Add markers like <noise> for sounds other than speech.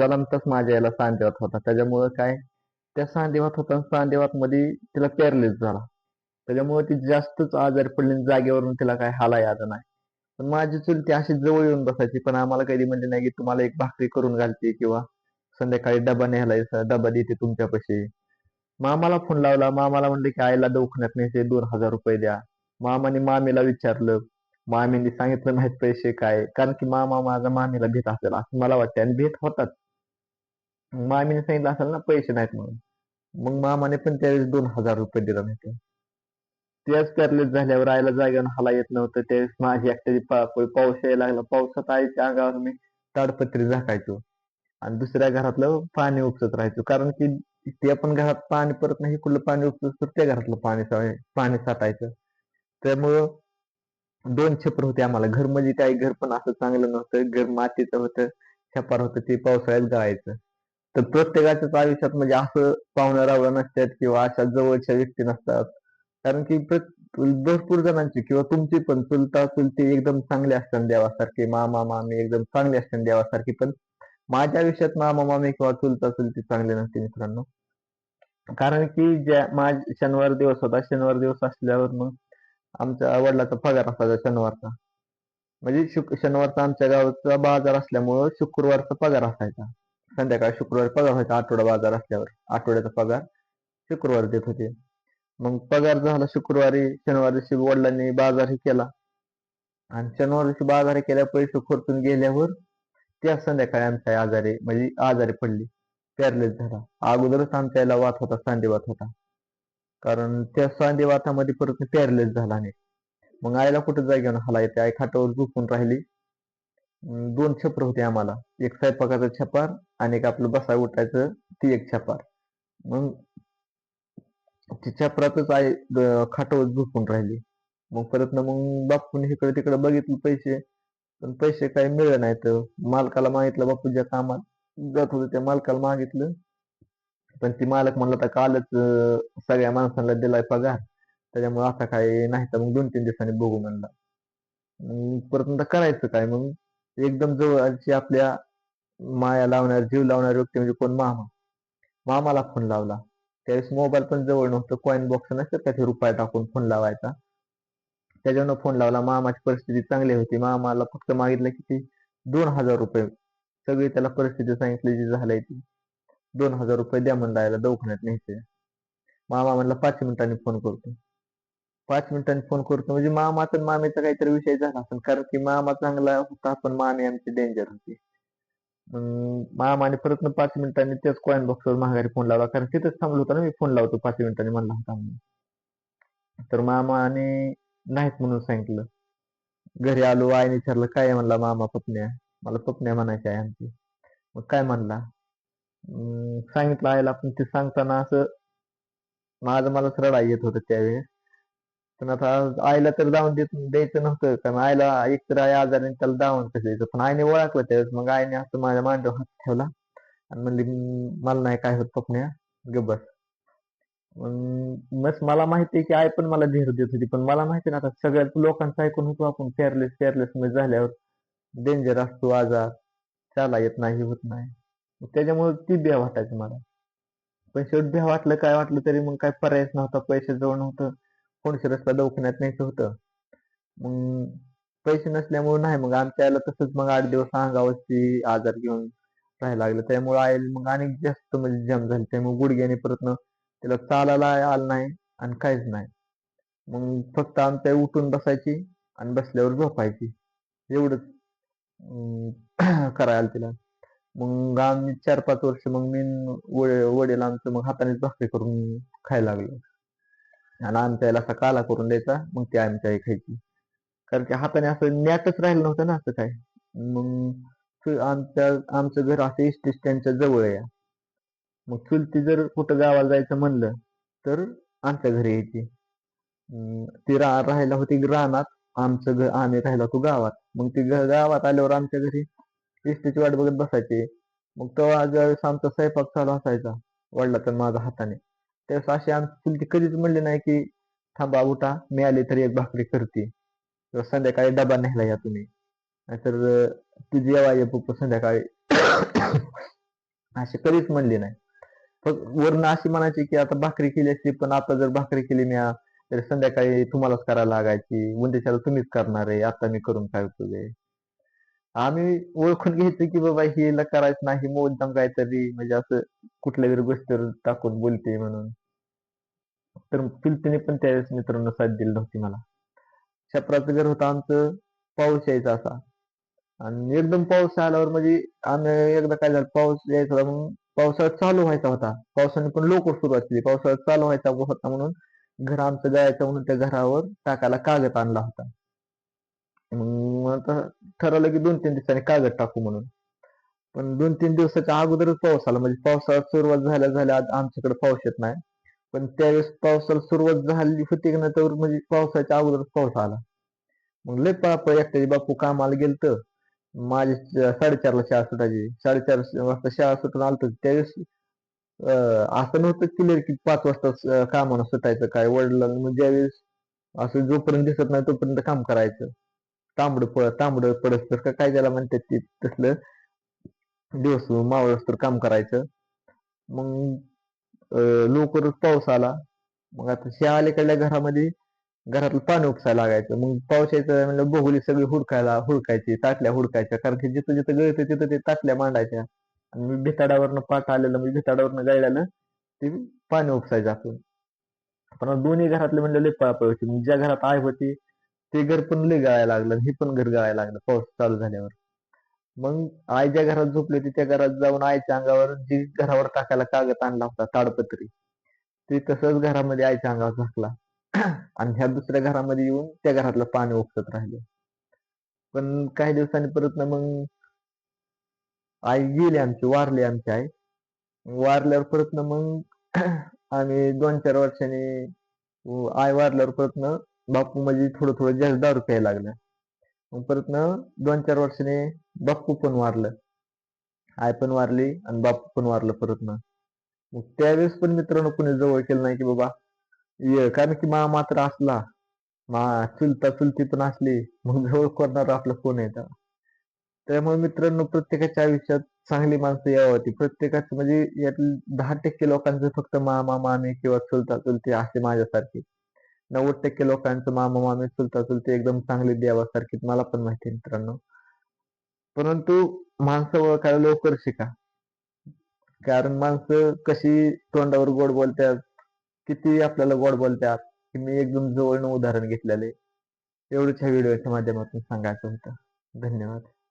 जलंतच माझ्या याला सांदेवात होता. त्याच्यामुळं काय त्या सांदेवात होता सांदेवात मध्ये तिला पॅरलेस झाला. त्याच्यामुळे ती जास्तच आजारी पडली जागेवरून तिला काय हालाय आलं नाही. पण माझी चुलती अशी जवळ येऊन बसायची पण आम्हाला कधी म्हणजे नाही की तुम्हाला एक भाकरी करून घालते किंवा संध्याकाळी डबा न्यायला डबा देते तुमच्यापाशी. मामाला फोन लावला मामाला म्हणले की आईला दवाखान्यात न्यायचे दोन हजार रुपये द्या. मामाने मामीला विचारलं मामीने सांगितलं नाहीत पैसे काय? कारण की मामा माझा मामीला भेट असेल असं मला वाटतं आणि भेट होतात. मामीने सांगितलं असेल ना पैसे नाहीत म्हणून. मग मामाने पण त्यावेळेस दोन हजार रुपये दिला नाही त्याच पॅरलेस झाल्यावर आईला जागेवर हाला येत नव्हतं. त्यावेळेस माझी एकट्याची पा- पाऊस यायला लागला. पावसात आईच्या अंगावर मी ताडपत्री झाकायचो. आणि दुसऱ्या घरातलं पाणी उपसत राहायचो. कारण की ते पण घरात पाणी परत नाही कुठलं पाणी उपसत तर त्या घरातलं पाणी पाणी साठायचं. त्यामुळं दोन छपर होते आम्हाला. घर म्हणजे काही घर पण असं चांगलं नव्हतं. घर मातीचं होतं. छपार होतं. ते पावसाळ्यात गाळायचं. तर प्रत्येकाच्याच आयुष्यात म्हणजे असं पाहुणं रावळं नसतात किंवा अशा जवळच्या व्यक्ती नसतात. कारण की प्रत- भरपूर जणांची किंवा तुमची पण चुलता चुलती एकदम चांगले असतात देवासारखे मामा मामी एकदम चांगले असतात देवासारखी. पण माझ्या आयुष्यात मामा मामी किंवा चुलता चुलती चांगले नसते मित्रांनो. कारण की ज्या माझ शनिवार दिवस होता. शनिवार दिवस असल्यावर मग आमच्या वडिलाचा पगार असायचा शनिवारचा. म्हणजे शुक शनिवारचा आमच्या गावचा बाजार असल्यामुळं शुक्रवारचा पगार असायचा. संध्याकाळ शुक्रवार पगार व्हायचा आठवडा बाजार असल्यावर आठवड्याचा पगार शुक्रवार देत होते. मग पगार झाला शुक्रवारी शनिवारी दिवशी वडिलांनी बाजारही केला. आणि शनिवार दिवशी बाजार केल्या पैसे खर्चून गेल्यावर त्या संध्याकाळी आमच्या आजारी म्हणजे आजारी पडली. पॅरलेस झाला. अगोदरच आमच्या आईला वात होता सांधेवात होता. कारण त्या सांधेवातामध्ये परत पॅरलेस झाला नाही. मग आईला कुठं जागेवर हाला येते? आई खाटावर झोपून राहिली. दोन छपर होते आम्हाला. एक स्वयंपाकाचं छपार आणि एक आपलं बसा उठायचं ती एक छपार. मग ती छपरातच आई खाटवत खाटावर झोपून राहिली. मग परत ना मग बापून इकडे तिकडे बघितलं पैसे पण पैसे काही मिळले नाहीत. मालकाला मागितलं बापूच्या कामात. जात होतं त्या मालकाला मागितलं. पण ती मालक म्हणला तर कालच सगळ्या माणसांना दिलाय पगार. त्याच्यामुळे आता काही नाही तर मग दोन तीन दिवसांनी बघू म्हणला. परत करायचं काय मग? एकदम जवळची आपल्या माया लावणार जीव लावणारी व्यक्ती म्हणजे कोण? मामा. मामाला फोन लावला. त्यावेळेस मोबाईल पण जवळ नव्हतं. कॉईन बॉक्स नसतं त्याचे रुपये टाकून फोन लावायचा. त्याच्यानं फोन लावला. मामाची परिस्थिती चांगली होती. मामाला फक्त मागितलं किती दोन हजार रुपये. सगळी त्याला परिस्थिती सांगितली जी झालंय ती. दोन हजार रुपये द्या म्हणला याला दवाखान्यात न्यायचे. मामा म्हणला पाच मिनिटांनी फोन करतो. पाच मिनिटांनी फोन करतो. म्हणजे मामाचा आणि मामीचा काहीतरी विषय झाला असेल कारण की मामा चांगला होता पण मामी आमची डेंजर होती. मग मामाने परत ना पाच मिनिटांनी त्याच कॉइन बॉक्सवर माघारी फोन लावला कारण तिथेच थांबलो होतो ना मी फोन लावतो पाच मिनिटांनी म्हणला होता म्हणून. तर मामाने नाहीत म्हणून सांगितलं. घरी आलो आईने विचारलं काय म्हणला मामा पत्न्या मला पत्न्या म्हणायची आहे आमची. मग काय म्हणला? अं, सांगितलं आईला पण ते सांगताना असं माझं मलाच रडा येत होतं त्यावेळेस. पण आता आईला तर जाऊन देत द्यायचं नव्हतं. कारण आईला एक तर आई आजारी त्याला दावून कसं द्यायचं. पण आईने ओळखलं त्यावेळेस. मग आईने असं माझ्या मांडीवर हात ठेवला. आणि म्हणली मला नाही काय होत पपण्या ग बस. मग मला माहिती आहे की आई पण मला धीर देत होती. पण मला माहिती ना आता सगळ्या लोकांचं ऐकून होतो आपण पॅरलेस पॅरलेस मध्ये झाल्यावर डेंजर असतो आजार. चाला येत नाही होत नाही. त्याच्यामुळे ती बिया वाटायची मला. पण शेवट बिया वाटलं काय वाटलं तरी मग काय पर्यायच नव्हता पैसे जवळ नव्हतं. कोणशे रस्ता दवाखान्यात न्यायचं होतं मग पैसे नसल्यामुळे नाही मग आमच्या आईला तसंच मग आठ दिवस अंगावरती आजार घेऊन राहायला लागलं. त्यामुळे आईल मग आणि जास्त म्हणजे जम झाली. त्यामुळे गुडघ्याने परत त्याला तिला चालायला आलं नाही आणि काहीच नाही. मग फक्त आमच्या उठून बसायची आणि बसल्यावर झोपायची. एवढंच अं, <clears throat> करायला तिला. मग आम्ही चार पाच वर्ष मग मी वडील वडील आमचं मग हातानेच भाकरी करून खायला लागलो. आणि आमच्या याला असा काला करून द्यायचा मग ते आमच्या आई खायची. कारण की हाताने असं न्यातच राहिलं नव्हतं ना असं काय मग आमच्या आमचं घर असं इस्टी स्टँडच्या जवळ आहे. मग चुलती जर कुठं गावाला जायचं म्हणलं तर आमच्या घरी यायची. ती रा राहायला होती रानात. आमचं घर आम्ही राहिला होतो गावात. मग ती गावात आल्यावर आमच्या घरी इष्टीची वाट बघत बसायची. मग तो आज आमचा स्वयंपाक चालू असायचा. वडिलाचा तर माझ्या हाताने. त्यावेळेस अशी आमची चुलती कधीच म्हणली नाही की थांबा उठा मी तरी एक भाकरी करते. किंवा संध्याकाळी डबा न्यायला या तुम्ही. नाहीतर तू जेवा ये पप्पा संध्याकाळी <coughs> अशी कधीच म्हणली नाही. फक्त अशी म्हणायची की आता भाकरी केली असती पण आता जर भाकरी केली मी तर संध्याकाळी तुम्हालाच करायला लागायची. उद्याच्याला तुम्हीच करणार आहे. आता मी करून काय उपयोग आहे आम्ही ओळखून घ्यायचं की बाबा हिला करायचं नाही मुद्दाम काहीतरी म्हणजे असं कुठल्या तरी गोष्टीवर टाकून बोलते म्हणून. तर पिलतीने पण त्यावेळेस मित्रांनो साथ दिली नव्हती मला. छपराचं घर होतं आमचं पाऊस यायचा असा. आणि एकदम पाऊस आल्यावर म्हणजे आम्ही एकदा काय झालं पाऊस यायचा म्हणून पावसाळ्यात चालू व्हायचा होता. पावसाने पण लवकर सुरुवात केली. पावसाळ्यात चालू व्हायचा होता म्हणून घर आमचं जायचं म्हणून त्या घरावर टाकायला कागद आणला होता. मग आता ठरवलं की दोन तीन दिवसांनी कागद टाकू म्हणून. पण दोन तीन दिवसाच्या अगोदरच पाऊस आला. म्हणजे पावसाळ्यात सुरुवात झाल्या झाल्या आज आमच्याकडे पाऊस येत नाही. पण त्यावेळेस पावसाला सुरुवात झाली होती की नाही तर म्हणजे पावसाच्या अगोदरच पाऊस आला. मग लय पळापळ एकट्याचे बापू कामाला गेलत. माझी साडेचारला शाळा सुटायची. साडेचार वाजता शाळा सुटून आलत. त्यावेळेस अं, असं नव्हतं क्लिअर की पाच वाजता कामानं सुटायचं काय. वडिलांना मग ज्यावेळेस असं जोपर्यंत दिसत नाही तोपर्यंत काम करायचं. तांबड पळ तांबड पडस तर का काय ज्याला म्हणतात ते तसलं. दिवस मावळस तर काम करायचं. मग लवकरच पाऊस आला. मग आता श्या अलीकडल्या घरामध्ये घरातलं पाणी उपसायला लागायचं. मग पाऊस यायचं म्हणलं बोगली सगळी हुडकायला हुडकायची ताटल्या हुडकायच्या. कारण की जिथं जिथं गळतं तिथं ते ताटल्या मांडायच्या. आणि मी भिताडावरनं पाठ आलेलं म्हणजे भिताडावरनं गळल्यानं ते पाणी उपसायचं आपण. पण दोन्ही घरातले म्हणलं लय पळापळ होती. मग म्हणजे ज्या घरात आई होती ते घर पण लय गळायला लागलं हे पण घर गळायला लागलं पाऊस चालू झाल्यावर. मग आई ज्या घरात झोपली होती त्या घरात जाऊन आईच्या अंगावर जी घरावर टाकायला कागद आणला होता ताडपत्री ते तसंच घरामध्ये आईच्या अंगावर झाकला आणि ह्या दुसऱ्या घरामध्ये येऊन त्या घरातलं पाणी उपसत राहिले. पण काही दिवसांनी परत ना मग आई गेली आमची वारली आमची आई. वारल्यावर परत ना मग आम्ही दोन चार वर्षांनी आई वारल्यावर परत ना बापू म्हणजे थोडं थोडं जास्त दारू प्यायला लागलं. मग परत ना दोन चार वर्षांनी बाप्पू पण वारलं. आई पण वारली आणि बापू पण वारलं परत ना. मग त्यावेळेस पण मित्रांनो कोणी जवळ केलं नाही की बाबा ये कारण की मा मात्र असला. मा चुलता चुलती पण असली मग जवळ करणार आपला कोण आहे त्यामुळे मित्रांनो प्रत्येकाच्या आयुष्यात चांगली माणसं यावं प्रत्येकाचं म्हणजे यातली दहा टक्के लोकांचं फक्त मामा मामी किंवा चुलता चुलती असे माझ्यासारखे. नव्वद टक्के लोकांचं मामा मामी चुलता चुलती एकदम चांगली देवासारखी मला पण माहिती मित्रांनो. परंतु माणसं ओळखायला लवकर शिका. कारण माणसं कशी तोंडावर गोड बोलतात किती आपल्याला गोड बोलतात हे मी एकदम जवळनं उदाहरण घेतलेले एवढंच ह्या व्हिडिओच्या माध्यमातून सांगायचं होतं. धन्यवाद.